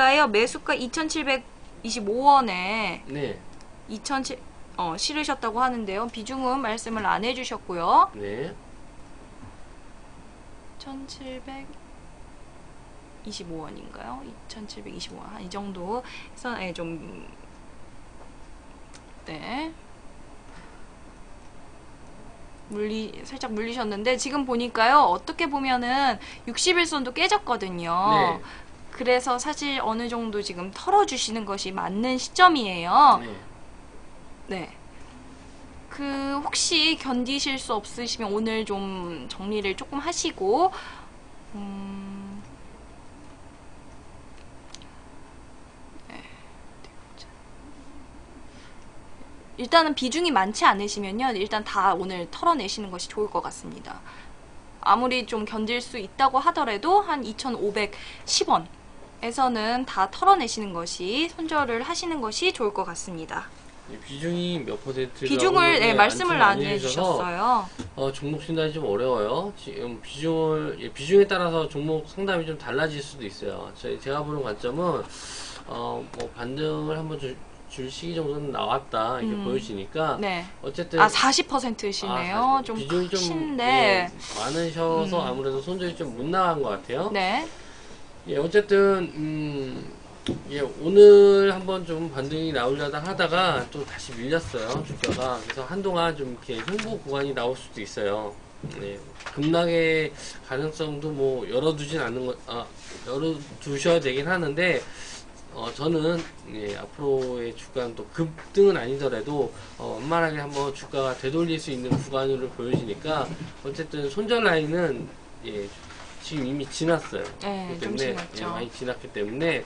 저희가요 매수가 2,725원에 네. 2,700 어, 실으셨다고 하는데요. 비중은 말씀을 안 해주셨고요. 네. 1,725원인가요? 2,725원 한 이 정도 해서 네, 좀 네. 물리 살짝 물리셨는데 지금 보니까요 어떻게 보면은 60일선도 깨졌거든요. 네. 그래서 사실 어느 정도 지금 털어주시는 것이 맞는 시점이에요. 네. 네. 그 혹시 견디실 수 없으시면 오늘 좀 정리를 조금 하시고 음, 네. 일단은 비중이 많지 않으시면요. 일단 다 오늘 털어내시는 것이 좋을 것 같습니다. 아무리 좀 견딜 수 있다고 하더라도 한 2,510원 에서는 다 털어내시는 것이 손절을 하시는 것이 좋을 것 같습니다. 이 비중이 몇 퍼센트? 비중을 네, 말씀을 안 해주셨어요. 어, 종목 진단이 좀 어려워요. 지금 비중을 예, 비중에 따라서 종목 상담이 좀 달라질 수도 있어요. 제, 제가 보는 관점은 어, 뭐 반등을 한번 줄, 줄 시기 정도는 나왔다 이렇게 음. 보여지니까 네. 어쨌든 아 40%시네요. 아, 좀 비중이 좀 크신데. 예, 많으셔서 음. 아무래도 손절이 좀 못 나간 것 같아요. 네. 예, 어쨌든 음, 예, 오늘 한번 좀 반등이 나오려다 하다가 또 다시 밀렸어요 주가가 그래서 한동안 좀 이렇게 횡보 구간이 나올 수도 있어요. 네, 급락의 가능성도 뭐 열어두진 않는 것, 아, 열어두셔야 되긴 하는데 어, 저는 예, 앞으로의 주가는 또 급등은 아니더라도 어, 원만하게 한번 주가가 되돌릴 수 있는 구간으로 보여지니까 어쨌든 손절 라인은 예, 지금 이미 지났어요. 네, 좀 때문에 지났죠. 예, 많이 지났기 때문에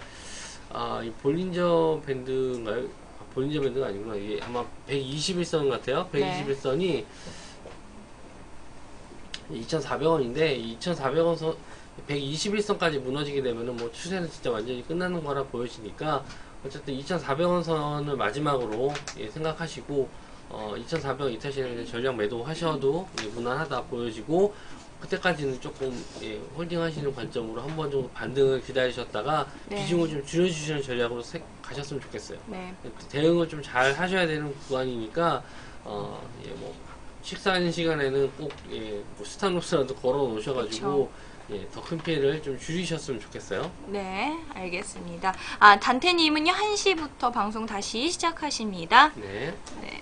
아, 이 볼린저 밴드인가요? 아, 볼린저 밴드가 아니구나. 이게 아마 121선 같아요. 네. 121선이 2,400원인데 2,400원 선 121선까지 무너지게 되면은 뭐 추세는 진짜 완전히 끝나는 거라 보여지니까 어쨌든 2,400원 선을 마지막으로 예, 생각하시고 어, 2,400원 이탈시는 전략 매도 하셔도 예, 무난하다 보여지고 그때까지는 조금 예, 홀딩 하시는 관점으로 한 번 정도 반등을 기다리셨다가 네. 비중을 좀 줄여주시는 전략으로 세- 가셨으면 좋겠어요. 네. 대응을 좀 잘 하셔야 되는 구간이니까 어, 예, 뭐 식사하는 시간에는 꼭 예, 뭐 스타벅스라도 걸어 놓으셔가지고 예, 더 큰 피해를 좀 줄이셨으면 좋겠어요. 네, 알겠습니다. 아, 단테님은요, 1시부터 방송 다시 시작하십니다. 네. 네.